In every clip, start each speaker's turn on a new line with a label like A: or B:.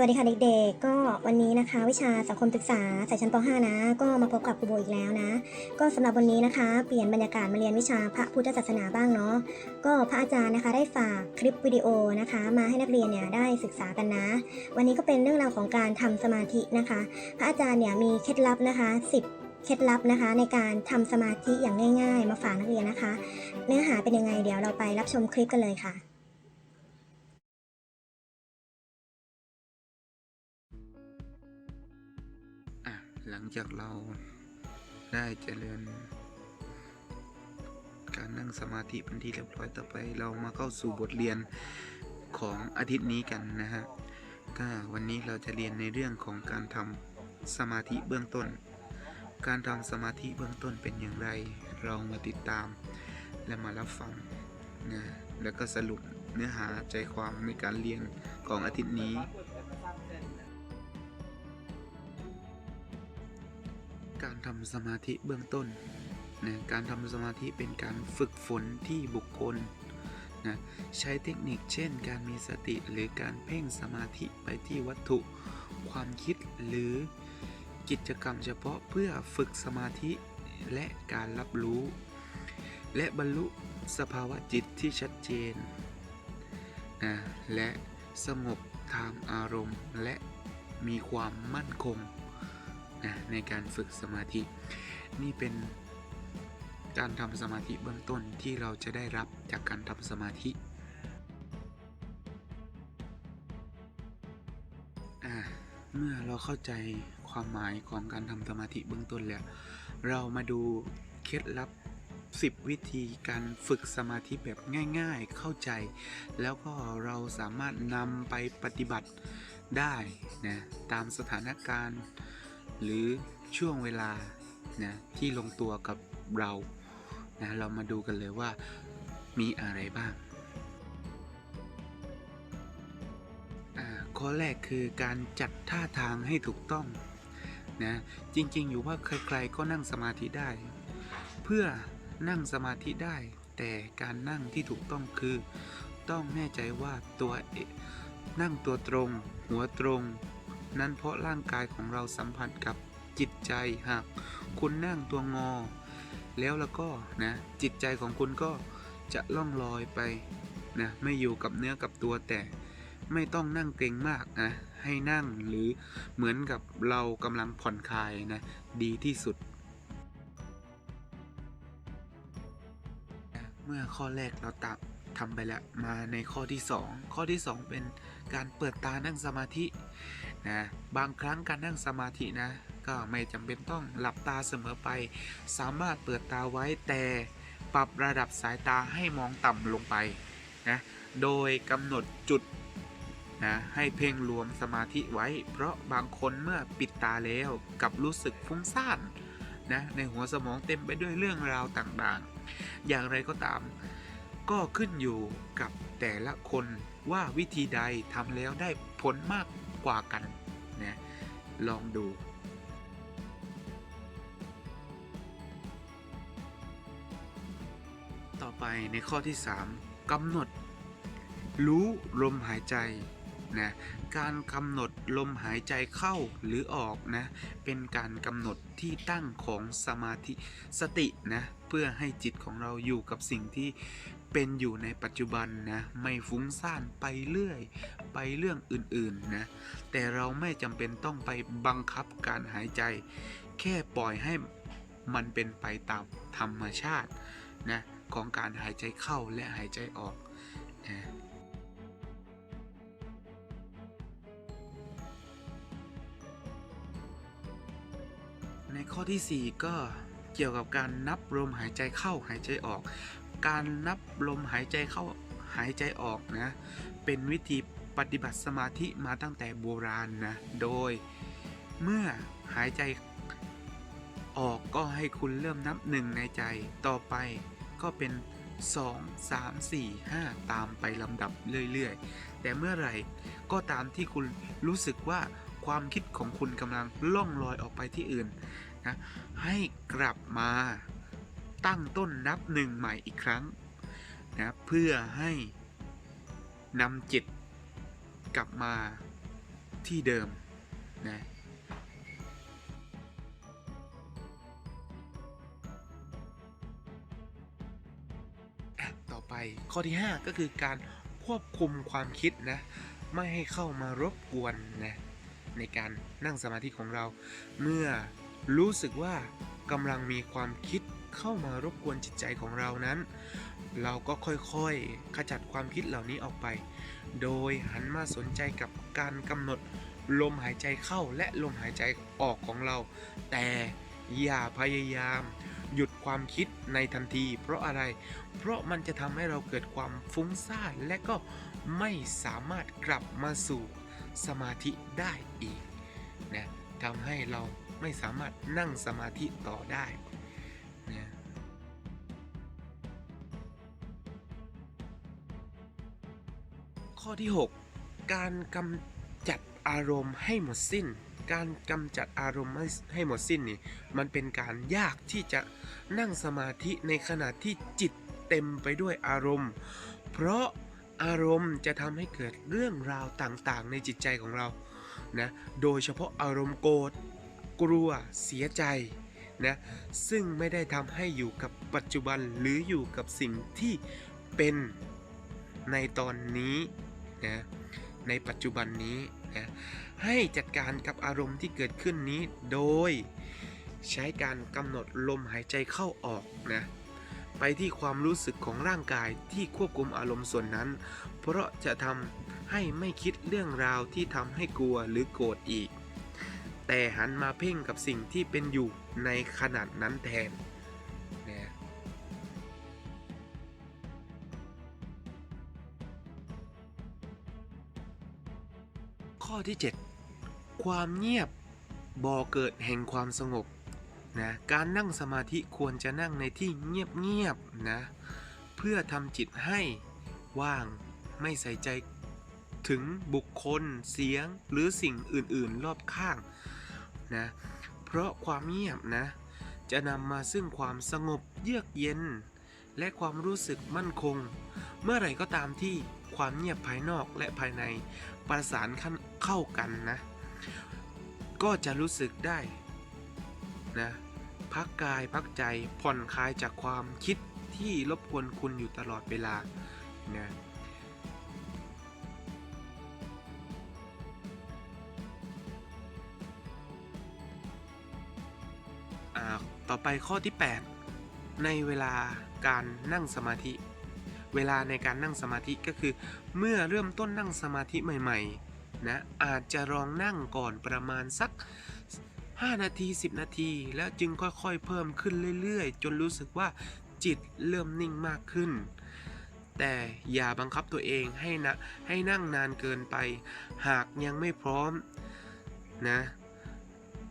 A: วัสดีค่ะเด็กๆ ก็วันนี้นะคะ วิชาสังคมศึกษาสายชั้นป .5 นะ ก็มาพบกับครูโบอีกแล้วนะ ก็สำหรับวันนี้นะคะ เปลี่ยนบรรยากาศมาเรียนวิชาพระพุทธศาสนาบ้างเนาะก็พระอาจารย์นะคะได้ฝากคลิปวิดีโอนะคะ มาให้นักเรียนเนี่ยได้ศึกษากันนะ วันนี้ก็เป็นเรื่องราวของการทำสมาธินะคะ พระอาจารย์เนี่ยมีเคล็ดลับนะคะ 10เคล็ดลับนะคะในการทำสมาธิอย่างง่าย ๆ มาฝากนักเรียนนะคะ เนื้อหาเป็นยังไงเดี๋ยวเราไปรับชมคลิปกันเลยค่ะ
B: จากเราได้เจริญ การนั่งสมาธิเป็นที่เรียบร้อยต่อไป เรามาเข้าสู่บทเรียนของอาทิตย์นี้กันนะฮะก็วันนี้เราจะเรียนในเรื่องของการทำสมาธิเบื้องต้น การทำสมาธิเบื้องต้นเป็นอย่างไร เรามาติดตาม และมารับฟังนะแล้วก็สรุปเนื้อหาใจความในการเรียนของอาทิตย์นี้ำสมาธิเบื้องต้นนะการทำสมาธิเป็นการฝึกฝนที่บุคคลนะใช้เทคนิคเช่น การมีสติหรือการเพ่งสมาธิไปที่วัตถุ ความคิดหรือกิจกรรมเฉพาะเพื่อฝึกสมาธิและการรับรู้ และบรรลุสภาวะจิตที่ชัดเจนนะและสงบทางอารมณ์และมีความมั่นคง นะในการฝึกสมาธิ นี่เป็นการทำสมาธิเบื้องต้นที่เราจะได้รับจากการทำสมาธิเมื่อเราเข้าใจความหมายของการทำสมาธิเบื้องต้นแล้ว เรามาดูเคล็ดลับ 10 วิธีการฝึกสมาธิแบบง่ายๆ เข้าใจ แล้วก็เราสามารถนำไปปฏิบัติได้นะตามสถานการณ์ หรือช่วงเวลานะที่ลงตัวกับเรานะเรามาดูกันเลยว่ามีอะไรบ้างอ่าข้อแรกคือการจัดท่าทางให้ถูกต้องนะจริงๆ อยู่ว่าใครๆก็นั่งสมาธิได้ เพื่อนั่งสมาธิได้ แต่การนั่งที่ถูกต้องคือ ต้องแน่ใจว่าตัวเองนั่งตัวตรง หัวตรง นั่นเพราะร่างกายของเราสัมพันธ์กับจิตใจหากคุณนั่งตัวงอ แล้วแล้วก็นะจิตใจของคุณก็จะล่องลอยไปนะไม่อยู่กับเนื้อกับตัวแต่ไม่ต้องนั่งเกรงมากนะให้นั่งหรือเหมือนกับเรากำลังผ่อนคลายนะดีที่สุดนะเมื่อข้อแรกเราตับทำไปแล้วมาในข้อที่ 2 ข้อที่ 2 เป็นการเปิดตานั่งสมาธิ นะบางครั้งการนั่งสมาธินะ ก็ไม่จำเป็นต้องหลับตาเสมอไป สามารถเปิดตาไว้แต่ปรับระดับสายตาให้มองต่ำลงไปนะโดยกำหนดจุดนะให้เพ่งรวมสมาธิไว้ เพราะบางคนเมื่อปิดตาแล้วกับรู้สึกฟุ้งซ่านนะในหัวสมองเต็มไปด้วยเรื่องราวต่างๆ อย่างไรก็ตาม ก็ขึ้นอยู่กับแต่ละคนว่าวิธีใดทำแล้วได้ผลมาก กว่ากันนะลองดูต่อไปในข้อที่ 3กำหนด รู้ลมหายใจนะการกำหนดลมหายใจเข้าหรือออกนะเป็นการกำหนดที่ตั้งของสมาธิสตินะเพื่อให้จิตของเราอยู่กับสิ่งที่เป็นอยู่ในปัจจุบันนะไม่ฟุ้งซ่านไปเรื่อย ไปเรื่องอื่นๆนะแต่เราไม่จำเป็นต้องไปบังคับการหายใจ แค่ปล่อยให้มันเป็นไปตามธรรมชาตินะของการหายใจเข้าและหายใจออกนะในข้อที่ 4 ก็เกี่ยวกับการนับลมหายใจเข้าหายใจออก การนับลมหายใจเข้าหายใจออกนะ เป็นวิธี ปฏิบัติสมาธิมาตั้งแต่โบราณนะ โดยเมื่อหายใจออกก็ให้คุณเริ่มนับหนึ่งในใจ ต่อไปก็เป็น 2 3 4 5 ตามไปลำดับเรื่อยๆ แต่เมื่อไหร่ก็ตามที่คุณรู้สึกว่าความคิดของคุณกำลังล่องลอยออกไปที่อื่นนะให้กลับมาตั้งต้นนับหนึ่งใหม่อีกครั้งนะเพื่อให้นำจิต กลับมาที่เดิมนะต่อไปข้อที่ 5 ก็คือการควบคุมความคิดนะ ไม่ให้เข้ามารบกวนนะในการนั่งสมาธิของเรา เมื่อรู้สึกว่ากำลังมีความคิดเข้ามารบกวนจิตใจของเรานั้น เราก็ค่อยๆ ขจัดความคิดเหล่านี้ออกไป โดยหันมาสนใจกับการกำหนดลมหายใจเข้าและลมหายใจออกของเรา แต่อย่าพยายามหยุดความคิดในทันที เพราะอะไร เพราะมันจะทำให้เราเกิดความฟุ้งซ่านและก็ไม่สามารถกลับมาสู่สมาธิได้อีกนะทำให้เราไม่สามารถนั่งสมาธิต่อได้นะ ข้อที่ 6 การกำจัดอารมณ์ให้หมดสิ้น การกำจัดอารมณ์ให้ให้หมดสิ้นนี่มันเป็นการยากที่จะนั่งสมาธิในขณะที่จิตเต็มไปด้วยอารมณ์ เพราะอารมณ์จะทำให้เกิดเรื่องราวต่างๆ ในจิตใจของเรานะโดยเฉพาะอารมณ์โกรธกลัวเสียใจนะซึ่งไม่ได้ทำให้อยู่กับปัจจุบันหรืออยู่กับสิ่งที่เป็นในตอนนี้ นะในปัจจุบันนี้นะให้จัดการกับอารมณ์ที่เกิดขึ้นนี้โดยใช้การกำหนดลมหายใจเข้าออกนะไปที่ความรู้สึกของร่างกายที่ควบคุมอารมณ์ส่วนนั้น เพราะจะทำให้ไม่คิดเรื่องราวที่ทำให้กลัวหรือโกรธอีก แต่หันมาเพ่งกับสิ่งที่เป็นอยู่ในขนาดนั้นแทนนะ ข้อที่ 7 ความเงียบบ่อเกิดแห่งความสงบนะการนั่งสมาธิควรจะนั่งในที่เงียบๆนะเพื่อทำจิตให้ว่างไม่ใส่ใจถึงบุคคลเสียงหรือสิ่งอื่นๆรอบข้างนะเพราะความเงียบนะจะนำมาซึ่งความสงบเยือกเย็น และความรู้สึกมั่นคง เมื่อไหร่ก็ตามที่ความเงียบภายนอกและภายในประสานขั้น เข้ากันนะ ก็จะรู้สึกได้นะพักกายพักใจผ่อนคลายจากความคิดที่รบกวนคุณอยู่ตลอดเวลานะอ่าต่อไปข้อที่ 8 ในเวลาการนั่งสมาธิ เวลาในการนั่งสมาธิก็คือ เมื่อเริ่มต้นนั่งสมาธิใหม่ ๆ นะอาจจะลองนั่งก่อนประมาณสัก 5 นาที 10 นาที แล้วจึงค่อยๆ เพิ่มขึ้นเรื่อยๆ จนรู้สึกว่าจิตเริ่มนิ่งมากขึ้น แต่อย่าบังคับตัวเองให้นะให้นั่งนานเกินไป หากยังไม่พร้อมนะ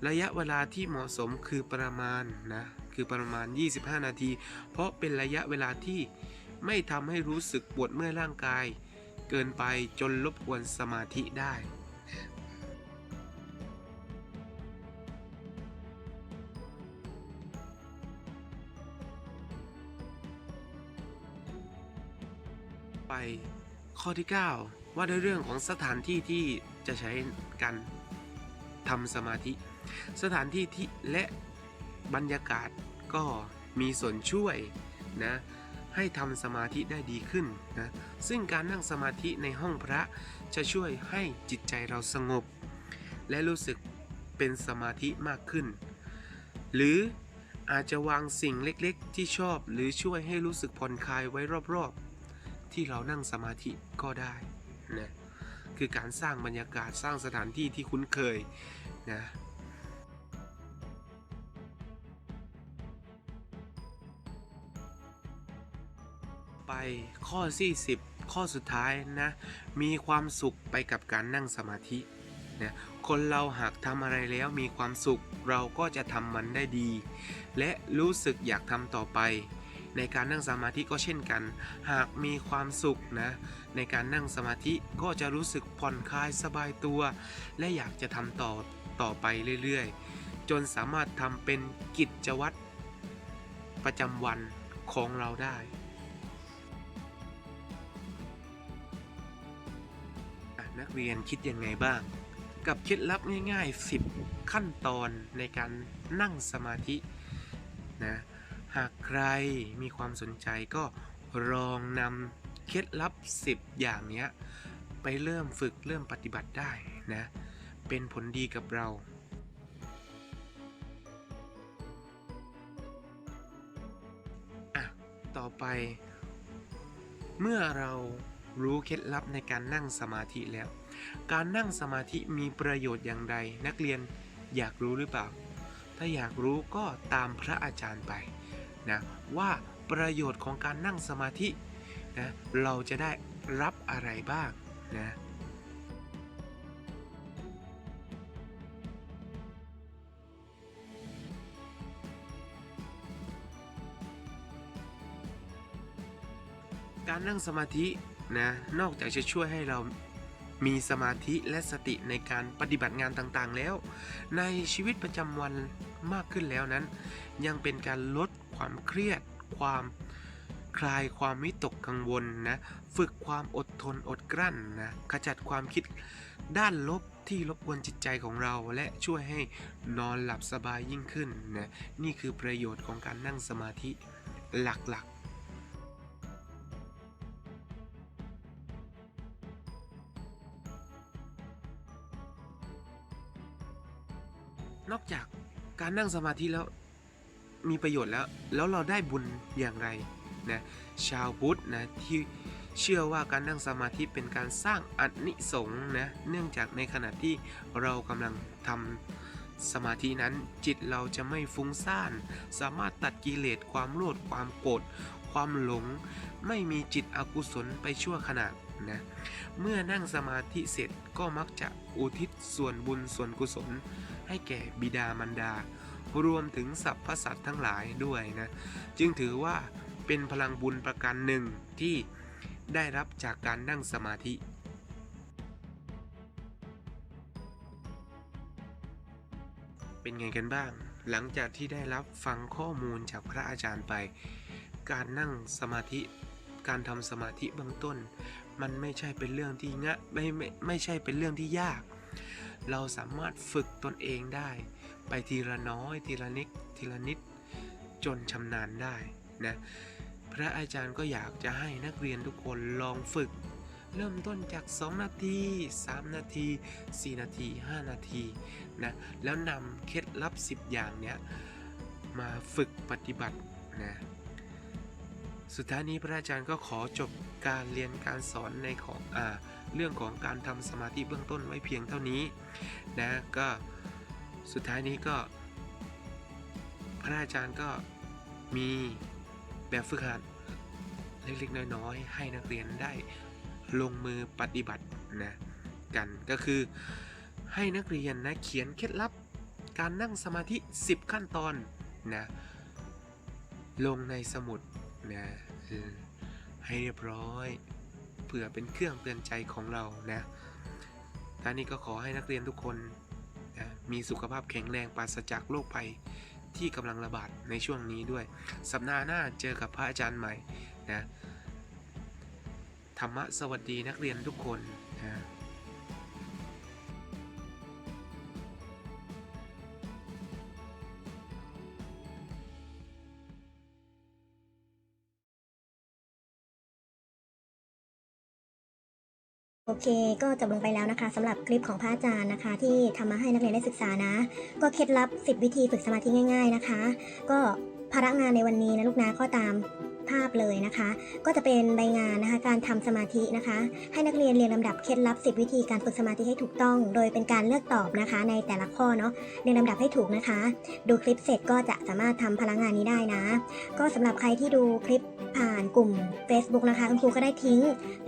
B: ระยะเวลาที่เหมาะสมคือประมาณนะคือประมาณ 25 นาที เพราะเป็นระยะเวลาที่ไม่ทำให้รู้สึกปวดเมื่อยร่างกาย เกินไปจนรบกวนสมาธิได้ ไปข้อที่ 9 ว่าด้วยเรื่องของสถานที่ที่จะใช้การทำสมาธิ สถานที่ที่และบรรยากาศก็มีส่วนช่วยนะ ให้ทำสมาธิได้ดีขึ้นนะซึ่งการนั่งสมาธิในห้องพระจะช่วยให้จิตใจเราสงบ และรู้สึกเป็นสมาธิมากขึ้น หรืออาจจะวางสิ่งเล็กๆ ที่ชอบหรือช่วยให้รู้สึกผ่อนคลายไว้รอบๆ ที่เรานั่งสมาธิก็ได้นะคือการสร้างบรรยากาศสร้างสถานที่ที่คุ้นเคยนะ ข้อที่10ข้อสุดท้ายนะ มีความสุขไปกับการนั่งสมาธินะคนเราหากทำอะไรแล้วมีความสุขเราก็จะทำมันได้ดี และรู้สึกอยากทำต่อไป ในการนั่งสมาธิก็เช่นกัน หากมีความสุขนะ ในการนั่งสมาธิก็จะรู้สึกผ่อนคลายสบายตัว และอยากจะทำต่อต่อไปเรื่อยๆ จนสามารถทำเป็นกิจวัตรประจำวันของเราได้ เรียนคิดยังไงบ้าง กับเคล็ดลับง่าย ๆ 10 ขั้นตอนในการนั่งสมาธินะหากใครมีความสนใจก็ลองนำเคล็ดลับ 10 อย่างนี้ไปเริ่มฝึกเริ่มปฏิบัติได้นะ เป็นผลดีกับเราอะต่อไป เมื่อเรา รู้เคล็ดลับในการนั่งสมาธิแล้ว การนั่งสมาธิมีประโยชน์อย่างใด นักเรียนอยากรู้หรือเปล่า ถ้าอยากรู้ก็ตามพระอาจารย์ไปนะว่าประโยชน์ของการนั่งสมาธินะเราจะได้รับอะไรบ้างนะการนั่งสมาธิ นะ นอกจากจะช่วยให้เรามีสมาธิและสติในการปฏิบัติงานต่างๆแล้ว ในชีวิตประจำวันมากขึ้นแล้วนั้น ยังเป็นการลดความเครียด ความคลายความวิตกกังวลนะ ฝึกความอดทนอดกลั้นนะขจัดความคิดด้านลบที่รบกวนจิตใจของเราและช่วยให้นอนหลับสบายยิ่งขึ้นนะนี่คือประโยชน์ของการนั่งสมาธิหลักๆ นอกจากการนั่งสมาธิแล้วมีประโยชน์แล้ว แล้วเราได้บุญอย่างไรนะชาวพุทธนะที่เชื่อว่าการนั่งสมาธิเป็นการสร้างอานิสงส์นะเนื่องจากในขณะที่เรากำลังทำสมาธินั้นจิตเราจะไม่ฟุ้งซ่าน สามารถตัดกิเลสความโลภความโกรธ ความหลง ไม่มีจิตอกุศลไปชั่วขณะนะเมื่อนั่งสมาธิเสร็จก็มักจะอุทิศส่วนบุญส่วนกุศล ให้แก่บิดามารดา รวมถึงสรรพสัตว์ทั้งหลายด้วยนะจึงถือว่าเป็นพลังบุญประการหนึ่งที่ได้รับจากการนั่งสมาธิเป็นไงกันบ้าง หลังจากที่ได้รับฟังข้อมูลจากพระอาจารย์ไป การนั่งสมาธิ การทำสมาธิเบื้องต้น มันไม่ใช่เป็นเรื่องที่งะไม่ไม่ไม่ใช่เป็นเรื่องที่ยาก เราสามารถฝึกตนเองได้ ไปทีละน้อยทีละนิดทีละนิด จนชำนาญได้นะพระอาจารย์ก็อยากจะให้นักเรียนทุกคนลองฝึก เริ่มต้นจาก 2 นาที 3 นาที 4 นาที 5 นาทีนะแล้วนำเคล็ดลับ 10 อย่างเนี้ยมาฝึกปฏิบัตินะ สุดท้ายนี้พระอาจารย์ก็ขอจบการเรียนการสอนในของอเรื่องของการทำสมาธิเบื้องต้นไว้เพียงเท่านี้นะก็สุดท้ายนี้ก็ พระอาจารย์ก็มีแบบฝึกหัดเล็กๆน้อยๆให้นักเรียนได้ลงมือปฏิบัตินะกันก็คือให้นักเรียนนะเขียนเคล็ดลับการนั่งสมาธิ 10 ขั้นตอนนะลงในสมุด นะให้เรียบร้อยเพื่อเป็นเครื่องเตือนใจของเรานะท่านี้ก็ขอให้นักเรียนทุกคนนะมีสุขภาพแข็งแรงปราศจากโรคภัยที่กำลังระบาดในช่วงนี้ด้วย สัปดาห์หน้าเจอกับพระอาจารย์ใหม่นะธรรมะสวัสดีนักเรียนทุกคนนะ
A: โอเคก็จบลงไปแล้วนะคะสำหรับคลิปของพระอาจารย์นะคะ ที่ทำมาให้นักเรียนได้ศึกษานะ ก็เคล็ดลับ 10 วิธีฝึกสมาธิง่าย ๆนะคะ ก็ ภาระงานในวันนี้นะลูกนะก็ตามภาพเลยนะคะ ก็จะเป็นใบงานนะคะการทำสมาธินะคะ ให้นักเรียนเรียงลำดับเคล็ดลับ 10 วิธีการฝึกสมาธิให้ถูกต้อง โดยเป็นการเลือกตอบนะคะ ในแต่ละข้อเนาะเรียงลำดับให้ถูกนะคะ ดูคลิปเสร็จก็จะสามารถทำพลังงานนี้ได้นะ ก็สำหรับใครที่ดูคลิปผ่านกลุ่ม Facebook นะคะคุณครูก็ได้ทิ้ง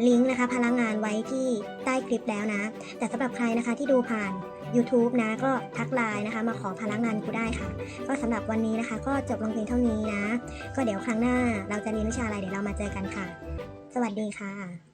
A: ลิงก์นะคะ พลังงานไว้ที่ใต้คลิปแล้วนะ แต่สำหรับใครนะคะที่ดูผ่าน YouTube นะก็ทักไลน์นะคะ มาขอพลังงานกูได้ค่ะ ก็สำหรับวันนี้นะคะ ก็จบลงเพียงเท่านี้นะ ก็เดี๋ยวครั้งหน้าเราจะเรียนวิชาอะไรเดี๋ยวเรามาเจอกันค่ะ สวัสดีค่ะ